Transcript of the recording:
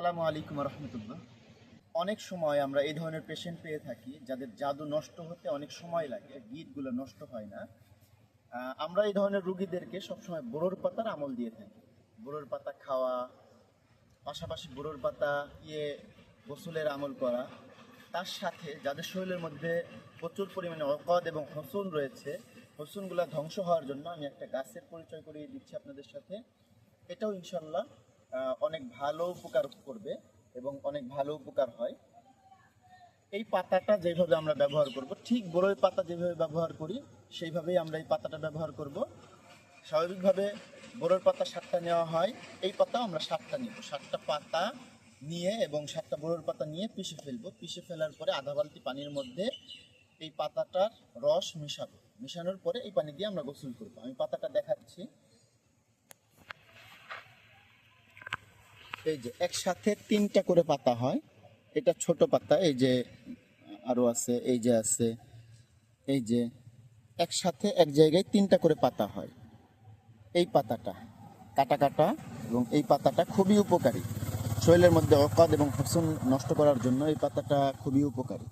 আসসালামু আলাইকুম রহমতুল্লাহ অনেক সময় আমরা এই ধরনের পেশেন্ট পেয়ে থাকি, যাদের জাদু নষ্ট হতে অনেক সময় লাগে, গিটগুলো নষ্ট হয় না। আমরা এই ধরনের রুগীদেরকে সবসময় বোরোর পাতার আমল দিয়ে থাকি। বোরোর পাতা খাওয়া, পাশাপাশি বোরোর পাতা ইয়ে গোসলের আমল করা। তার সাথে যাদের শরীরের মধ্যে প্রচুর পরিমাণে অকদ এবং হসুন রয়েছে, হসুনগুলো ধ্বংস হওয়ার জন্য আমি একটা গাছের পরিচয় করিয়ে দিচ্ছি আপনাদের সাথে। এটাও ইনশাল্লাহ অনেক ভালো উপকার করবে এবং অনেক ভালো উপকার হয়। এই পাতাটা যেভাবে আমরা ব্যবহার করব, ঠিক বড়ই পাতা যেভাবে ব্যবহার করি, সেইভাবেই আমরা এই পাতাটা ব্যবহার করব। স্বাভাবিকভাবে বড়োর পাতা সাতটা নেওয়া হয়, এই পাতাও আমরা সাতটা নিব। সাতটা পাতা নিয়ে এবং সাতটা বড়োর পাতা নিয়ে পিষে ফেলব। পিষে ফেলার পরে আধা বালতি পানির মধ্যে এই পাতাটার রস মিশাবো। মিশানোর পরে এই পানি দিয়ে আমরা গোসল করব। আমি পাতাটা দেখাচ্ছি। এই যে একসাথে তিনটা করে পাতা হয়, এটা ছোট পাতা, এই যে আরও আছে, এই যে আছে, এই যে একসাথে এক জায়গায় তিনটা করে পাতা হয়। এই পাতাটা কাটা কাটা এবং এই পাতাটা খুবই উপকারী। শরীরের মধ্যে অকাদ এবং হসুন নষ্ট করার জন্য এই পাতাটা খুবই উপকারী।